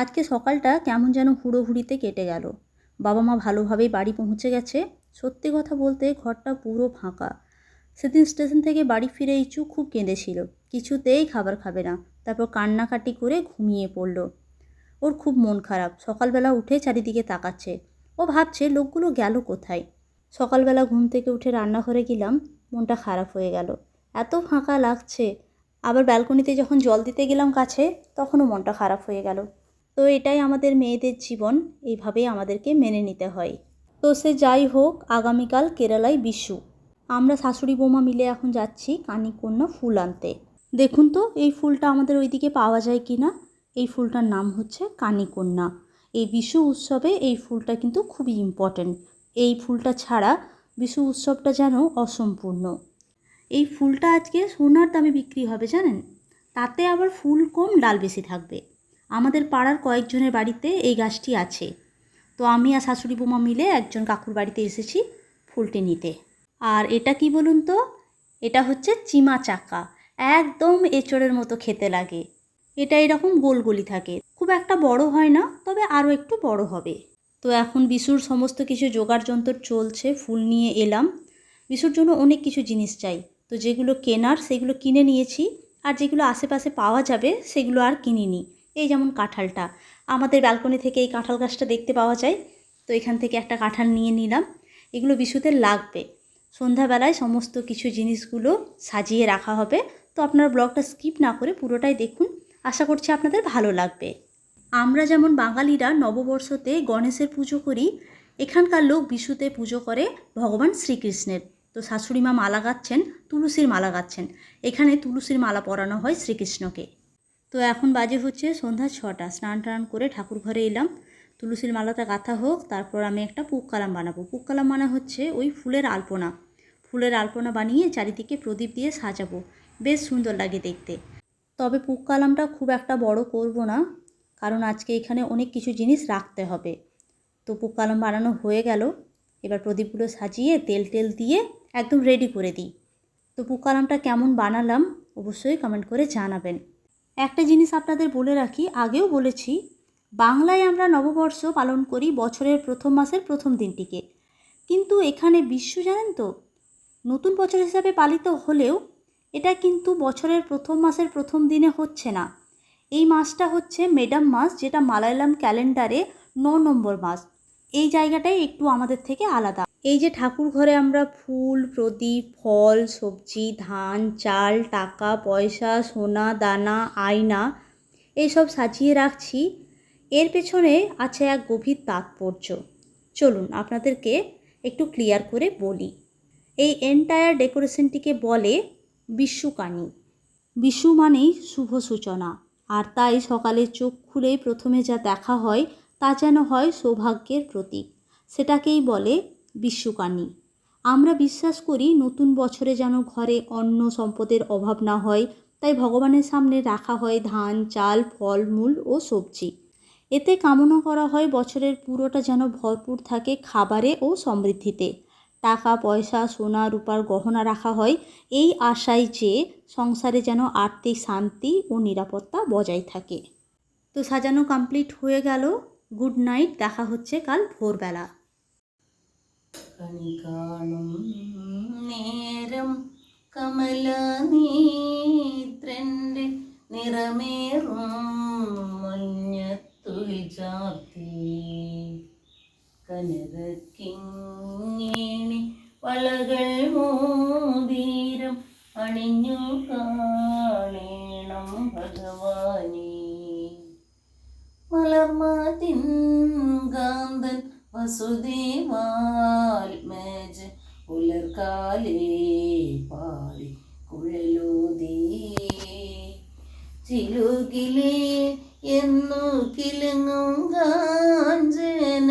আজকে সকালটা কেমন যেন হুড়োহুড়িতে কেটে গেল। বাবা মা ভালোভাবেই বাড়ি পৌঁছে গেছে। সত্যি কথা বলতে ঘরটা পুরো ফাঁকা। সেদিন স্টেশন থেকে বাড়ি ফিরে ইচু খুব কেঁদেছিল। কিছুতেই খাবার খাবে না। তারপর কান্নাকাটি করে ঘুমিয়ে পড়ল। ওর খুব মন খারাপ। সকালবেলা উঠে চারিদিকে তাকাচ্ছে। ও ভাবছে, লোকগুলো গেল কোথায়? সকালবেলা ঘুম থেকে উঠে রান্নাঘরে গেলাম। মনটা খারাপ হয়ে গেল। এত ফাঁকা লাগছে। আবার ব্যালকনিতে যখন জল দিতে গেলাম কাছে, তখনও মনটা খারাপ হয়ে গেল। তো এটাই আমাদের মেয়েদের জীবন, এইভাবেই আমাদেরকে মেনে নিতে হয়। তো সে যাই হোক, আগামীকাল কেরালায় বিশু। আমরা শাশুড়ি বৌমা মিলে এখন যাচ্ছি কানিকন্যা ফুল আনতে। দেখুন তো, এই ফুলটা আমাদের ওইদিকে পাওয়া যায় কি না এই ফুলটার নাম হচ্ছে কানিকন্যা এই বিশু উৎসবে এই ফুলটা কিন্তু খুবই ইম্পর্ট্যান্ট এই ফুলটা ছাড়া বিশু উৎসবটা যেন অসম্পূর্ণ। এই ফুলটা আজকে সোনার দামে বিক্রি হবে জানেন? তাতে আবার ফুল কম, ডাল বেশি থাকবে। আমাদের পাড়ার কয়েকজনের বাড়িতে এই গাছটি আছে। তো আমি আর শাশুড়ি বৌমা মিলে একজন কাকুর বাড়িতে এসেছি ফুলটি নিতে। আর এটা কি বলুন তো? এটা হচ্ছে চিমা চাকা। একদম এঁচড়ের মতো খেতে লাগে। এটা এরকম গোল গলি থাকে। খুব একটা বড় হয় না, তবে আরও একটু বড় হবে। তো এখন বিশুর সমস্ত কিছু জোগাড় যন্ত্র চলছে, ফুল নিয়ে এলাম। বিশুর জন্য অনেক কিছু জিনিস চাই। তো যেগুলো কেনার, সেগুলো কিনে নিয়েছি। আর যেগুলো আশেপাশে পাওয়া যাবে, সেগুলো আর কিনিনি। এই যেমন কাঁঠালটা। আমাদের ব্যালকনি থেকে এই কাঁঠাল গাছটা দেখতে পাওয়া যায়। তো এখান থেকে একটা কাঁঠাল নিয়ে নিলাম। এগুলো বিশুতে লাগবে। সন্ধ্যাবেলায় সমস্ত কিছু জিনিসগুলো সাজিয়ে রাখা হবে। তো আপনারা ব্লগটা স্কিপ না করে পুরোটাই দেখুন। আশা করছি আপনাদের ভালো লাগবে। আমরা যেমন বাঙালিরা নববর্ষতে গণেশের পুজো করি, এখানকার লোক বিশুতে পুজো করে ভগবান শ্রীকৃষ্ণের। তো শাশুড়ি মা মালা গাচ্ছেন, তুলসীর মালা গাচ্ছেন। এখানে তুলসীর মালা পরানো হয় শ্রীকৃষ্ণকে। তো এখন বাজে হচ্ছে সন্ধ্যা ছটা। স্নান টান করে ঠাকুর ঘরে এলাম। তুলসীর মালাটা গাঁথা হোক, তারপর আমি একটা পুক কালাম বানাবো। পুক কালাম মানে হচ্ছে ওই ফুলের আলপনা। ফুলের আলপনা বানিয়ে চারিদিকে প্রদীপ দিয়ে সাজাবো। বেশ সুন্দর লাগে দেখতে। তবে পুক কালামটা খুব একটা বড় করব না, কারণ আজকে এখানে অনেক কিছু জিনিস রাখতে হবে। তো পুক কালাম বানানো হয়ে গেল। এবার প্রদীপগুলো সাজিয়ে তেল টেল দিয়ে একদম রেডি করে দিই। তো পুক কালামটা কেমন বানালাম অবশ্যই কমেন্ট করে জানাবেন। একটা জিনিস আপনাদের বলে রাখি, আগেও বলেছি, বাংলায় আমরা নববর্ষ পালন করি বছরের প্রথম মাসের প্রথম দিনটিকে। কিন্তু এখানে বিশ্ব জানেন তো, নতুন বছর হিসাবে পালিত হলেও এটা কিন্তু বছরের প্রথম মাসের প্রথম দিনে হচ্ছে না। এই মাসটা হচ্ছে মেডাম মাস, যেটা মালায়ালাম ক্যালেন্ডারে ন নম্বর মাস। এই জায়গাটাই একটু আমাদের থেকে আলাদা। এই যে ঠাকুর ঘরে আমরা ফুল, প্রদীপ, ফল, সবজি, ধান, চাল, টাকা, পয়সা, সোনা, দানা, আয়না এইসব সাজিয়ে রাখছি। এর পেছনে আছে এক গভীর তাৎপর্য। চলুন আপনাদেরকে একটু ক্লিয়ার করে বলি। এই এন্টায়ার ডেকোরেশনটিকে বলে বিশ্বকানী বিশু মানেই শুভ সূচনা। আর তাই সকালে চোখ খুলেই প্রথমে যা দেখা হয় তা যেন হয় সৌভাগ্যের প্রতীক। সেটাকেই বলে বিশ্বকানী। আমরা বিশ্বাস করি নতুন বছরে যেন ঘরে অন্ন সম্পদের অভাব না হয়, তাই ভগবানের সামনে রাখা হয় ধান, চাল, ফল, মূল ও সবজি। এতে কামনা করা হয় বছরের পুরোটা যেন ভরপুর থাকে খাবারে ও সমৃদ্ধিতে। টাকা, পয়সা, সোনা, রূপার গহনা রাখা হয় এই আশায় যে সংসারে যেন আর্থিক শান্তি ও নিরাপত্তা বজায় থাকে। তো সাজানো কমপ্লিট হয়ে গেল। গুড নাইট, দেখা হচ্ছে কাল ভোরবেলা। കണി കാണും നേരം കമലനീത്രന്റെ നിറമേറും മഞ്ഞത്തുളി ചാർത്തി. കനകക്കിങ്ങേണി വളകൾ മോതീരം അണിഞ്ഞു കാണേണം ഭഗവാനേ. മലർമാതിൻ കാന്തൻ വസുദേവാത്മജ ഉലർക്കാലേ പാടി കുഴലൂതീ ചിലുകിലേ എന്നു കിലുങ്ങും കാഞ്ചന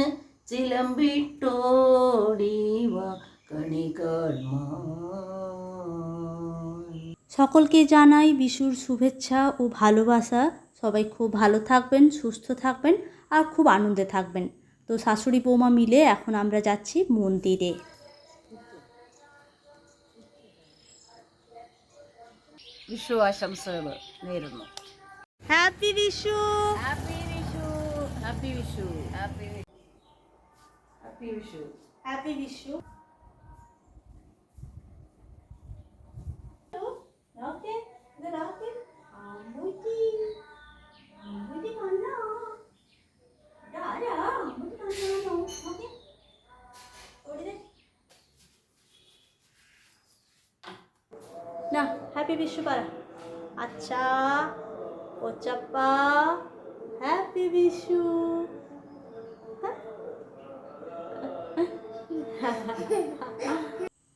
ചിലമ്പിട്ടോടിവ കണി সকলকে জানাই বিশুর শুভেচ্ছা ও ভালোবাসা সবাই খুব ভালো থাকবেন সুস্থ থাকবেন আর খুব আনন্দে থাকবেন তো শাশুড়ি বৌমা মিলে এখন আমরা যাচ্ছি মন্দিরে। Bishu happy Bishu happy Bishu happy Bishu happy Bishu পারা আচ্ছা ও চাপ্পা হ্যাপি বিশু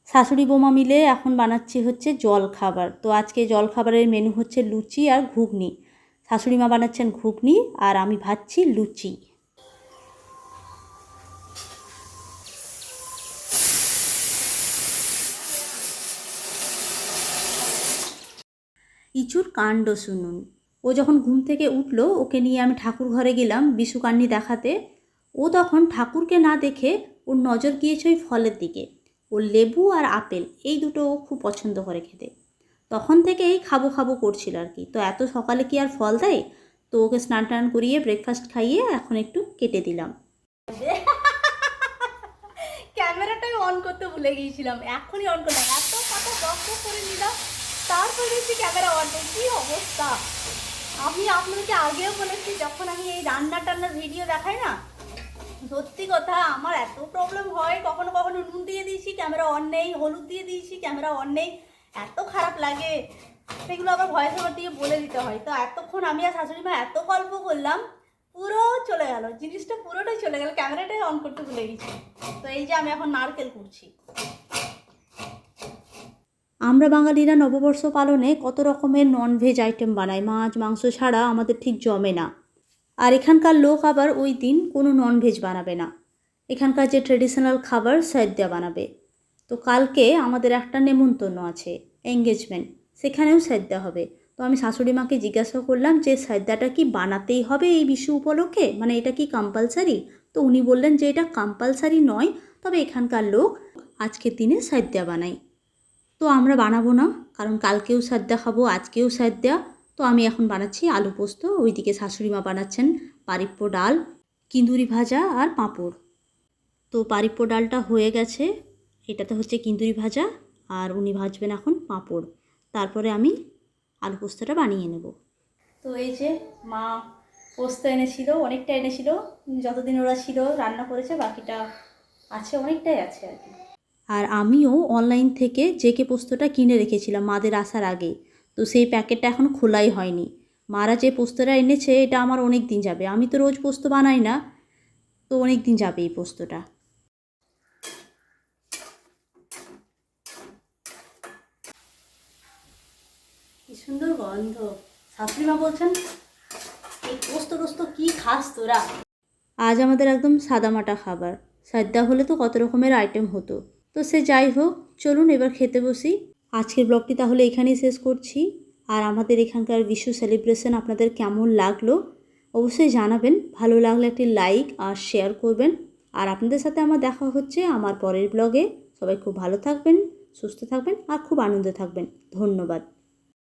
শাশুড়ি বৌমা মিলে এখন বানাচ্ছি হচ্ছে জল খাবার তো আজকে জল খাবারের মেনু হচ্ছে লুচি আর ঘুগনি। শাশুড়ি মা বানাচ্ছেন ঘুগনি আর আমি ভাজছি লুচি। ইচুর কাণ্ড শুনুন। ও যখন ঘুম থেকে উঠল, ওকে নিয়ে আমি ঠাকুর ঘরে গেলাম বিশুকান্নি দেখাতে। ও তখন ঠাকুরকে না দেখে ওর নজর গিয়েছে ওই ফলের দিকে। ও লেবু আর আপেল, এই দুটো ও খুব পছন্দ করে খেতে। তখন থেকেই খাব খাব করছিল আর কি। তো এত সকালে কি আর ফল দেয়? তো ওকে স্নান টান করিয়ে ব্রেকফাস্ট খাইয়ে এখন একটু কেটে দিলাম। ক্যামেরাটাই অন করতে ভুলে গিয়েছিলাম। এখনই অন করলাম। এত কথা বক করে নিলাম। তারপরে দেখছি ক্যামেরা অন কী অবস্থা? আমি আপনাকে আগেও বলেছি, যখন আমি এই রান্না টান্নার ভিডিও দেখাই না, সত্যি কথা আমার এত প্রবলেম হয়, কখনো কখনো নুন দিয়ে দিয়েছি ক্যামেরা অন নেই, হলুদ দিয়ে দিয়েছি ক্যামেরা অন নেই, এত খারাপ লাগে। সেগুলো আবার ভয়েস ওভার দিয়ে বলে দিতে হয়। তো এতক্ষণ আমি আর শাশুড়ি মা এত গল্প করলাম, পুরো চলে গেল, জিনিসটা পুরোটাই চলে গেল ক্যামেরাটাই অন করতে ভুলে গেছি। তো এই যে আমি এখন নারকেল করছি আমরা বাঙালিরা নববর্ষ পালনে কত রকমের ননভেজ আইটেম বানাই? মাছ, মাংস ছাড়া আমাদের ঠিক জমে না। আর এখানকার লোক আবার ওই দিন কোনো ননভেজ বানাবে না। এখানকার যে ট্রেডিশনাল খাবার সাইদ্যা বানাবে। তো কালকে আমাদের একটা নেমন্তন্ন আছে এঙ্গেজমেন্ট সেখানেও সাইদ্যা হবে। তো আমি শাশুড়ি মাকে জিজ্ঞাসা করলাম যে সাইদ্যাটা কি বানাতেই হবে এই বিশ্ব উপলক্ষে? মানে এটা কি কম্পালসারি তো উনি বললেন যে এটা কম্পালসারি নয়, তবে এখানকার লোক আজকের দিনে সাইদ্যা বানায়। তো আমরা বানাবো না, কারণ কালকেও সাদ্যা খাব আজকেও সাদ্যা তো আমি এখন বানাচ্ছি আলু পোস্ত, ওইদিকে শাশুড়ি মা বানাচ্ছেন পারিপ্য ডাল, কিন্দুরি ভাজা আর পাঁপড়। তো পারিপ্য ডালটা হয়ে গেছে, এটাতে হচ্ছে কিন্দুরি ভাজা, আর উনি ভাজবেন এখন পাঁপড়। তারপরে আমি আলু পোস্তটা বানিয়ে নেব। তো এই যে মা পোস্ত এনেছিল, অনেকটা এনেছিল, যতদিন ওরা ছিল, রান্না করেছে, বাকিটা আছে, অনেকটাই আছে আর কি। আর আমিও অনলাইন থেকে জেকে পোস্তটা কিনে রেখেছিলাম মাদের আসার আগে। তো সেই প্যাকেটটা এখন খোলাই হয়নি। মারা যে পোস্তটা এনেছে এটা আমার অনেক দিন যাবে। আমি তো রোজ পোস্ত বানাই না তো অনেক দিন যাবে এই পোস্তটা। কি সুন্দর গন্ধ। শাশুড়ি মা বলছেন এই পোস্ত টোস্ত কি খাস তোরা? আজ আমাদের একদম সাদামাটা খাবার। সাদ্যা হলে তো কত রকমের আইটেম হতো। তো সে যাই হোক, চলুন এবার খেতে বসি। আজকের ব্লগটি তাহলে এখানেই শেষ করছি। আর আমাদের এখানকার বিশ্ব সেলিব্রেশন আপনাদের কেমন লাগল অবশ্যই জানাবেন। ভালো লাগলে একটি লাইক আর শেয়ার করবেন। আর আপনাদের সাথে আমার দেখা হচ্ছে আমার পরের ব্লগে। সবাই খুব ভালো থাকবেন, সুস্থ থাকবেন আর খুব আনন্দে থাকবেন। ধন্যবাদ।